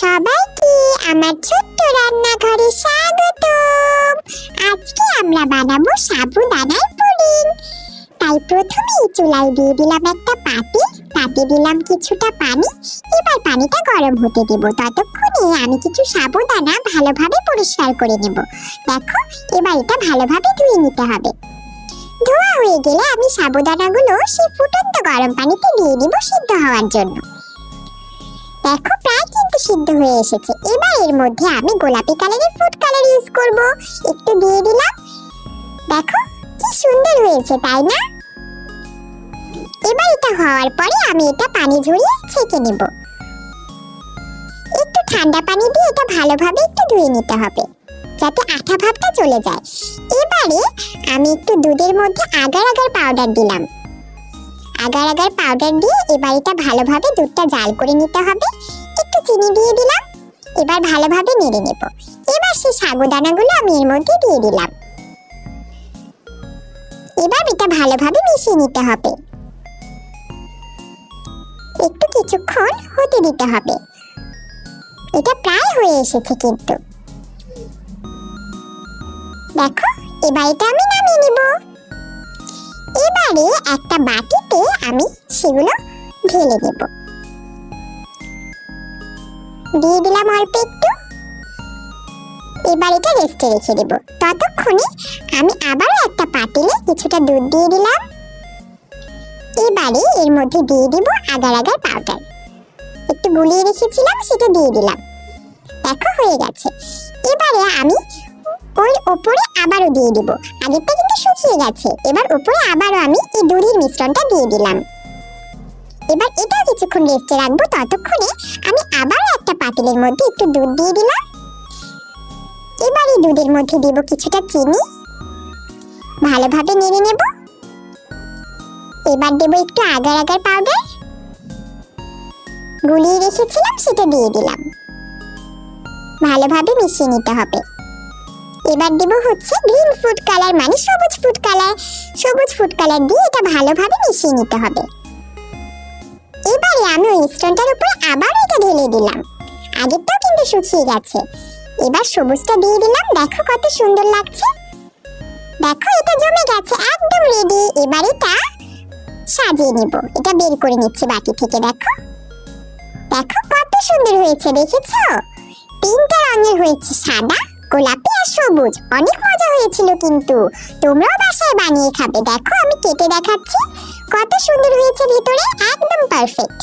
সবাইকে আমার ছোট্ট রান্নাঘরে স্বাগতম আজকে আমরা বানাবো সাবুদানার পুডিং। তাই প্রথমেই চুলায় দিয়ে দিলাম একটা পাতি। তাতে দিলাম কিছুটা পানি। এবার পানিটা গরম হতে দেব। ততক্ষণে আমি কিছু সাবুদানা ভালোভাবে পরিষ্কার করে নেব। দেখো, এবার এটা ভালোভাবে ধুয়ে নিতে হবে। ধোয়া হয়ে গেলে আমি সাবুদানাগুলো সেই ফুটন্ত গরম পানিতে দিয়ে দিব সিদ্ধ হওয়ার জন্য। সিদ্ধ হয়ে এসেছে। এবার এর মধ্যে আমি গোলাপি কালারের ফুড কালার ইউজ করব। একটু দিয়ে দিলাম। দেখো, কি সুন্দর হয়েছে, তাই না? এবার এটা হওয়ার পরে আমি এটা পানি ঝরিয়ে ছেঁকে নেব। একটু ঠান্ডা পানি দিয়ে এটা ভালোভাবে একটু ধুয়ে নিতে হবে, যাতে আঠা ভাবটা চলে যায়। এবারে আমি একটু দুধের মধ্যে আগার আগার পাউডার দিলাম। আগার আগার পাউডার দিয়ে এবার এটা ভালোভাবে দুধটা জাল করে নিতে হবে। চিনি দিয়ে দিলাম। এবার ভালোভাবে নেড়ে নেব। এবার সেই সাগুদানাগুলো আমি এর মধ্যে দিয়ে দিলাম। এবার এটা ভালোভাবে মিশিয়ে নিতে হবে। একটু কিছুক্ষণ হতে দিতে হবে। এটা প্রায় হয়ে এসেছে কিন্তু। দেখো, এবার এটা আমি নামিয়ে নিব। এবারে একটা বাটিতে আমি সেগুলো ঢেলে দেব দিয়ে দিলাম অল্প একটু। এবার এটা রেস্টে রেখে দেব। ততক্ষণে আমি আবারও একটা পাতিলে কিছুটা দুধ দিয়ে দিলাম। এবারে এর মধ্যে দিয়ে দিব আগার আগার পাউডার একটু গুলিয়ে রেখেছিলাম, সেটা দিয়ে দিলাম। দেখো হয়ে গেছে। এবারে আমি ওর ওপরে আবারও দিয়ে দিব। আগেরটা কিন্তু শুকিয়ে গেছে। এবার ওপরে আবারও আমি এই দুধের মিশ্রণটা দিয়ে দিলাম। এবার এটাও কিছুক্ষণ রেস্টে রাখব। ততক্ষণে পাতিলের মধ্যে একটু দুধ দিয়ে দিলাম। এবার এই দুধের মধ্যে দিব কিছুটা চিনি। ভালোভাবে নেড়ে নেব। এবার দেব একটু আগার আগার পাউডার গুলিয়ে রেখেছিলাম, সেটা দিয়ে দিলাম। ভালোভাবে মিশিয়ে নিতে হবে। এবার দেব হচ্ছে গ্রিন ফুড কালার মানে সবুজ ফুড কালার সবুজ ফুড কালার দিয়ে এটা ভালোভাবে মিশিয়ে নিতে হবে। এবারে আমি ওই মিশ্রণটার উপরে আবার এটা ঢেলে দিলাম। আগেরটাও কিন্তু শুকিয়ে গেছে। এবার সবুজটা দিয়ে দিলাম, দেখো কত সুন্দর লাগছে। দেখো, এটা জমে গেছে, একদম রেডি এবার এটা সাজিয়ে নিব। এটা বের করে নিচ্ছি বাটি থেকে, দেখো। দেখো, কত সুন্দর হয়েছে, দেখেছ? তিনটা রঙের হয়েছে, সাদা, গোলাপি আর সবুজ। অনেক মজা হয়েছিল কিন্তু। তোমরাও বাসায় বানিয়ে খাবে। দেখো, আমি কেটে দেখাচ্ছি। কত সুন্দর হয়েছে ভিতরে, একদম পারফেক্ট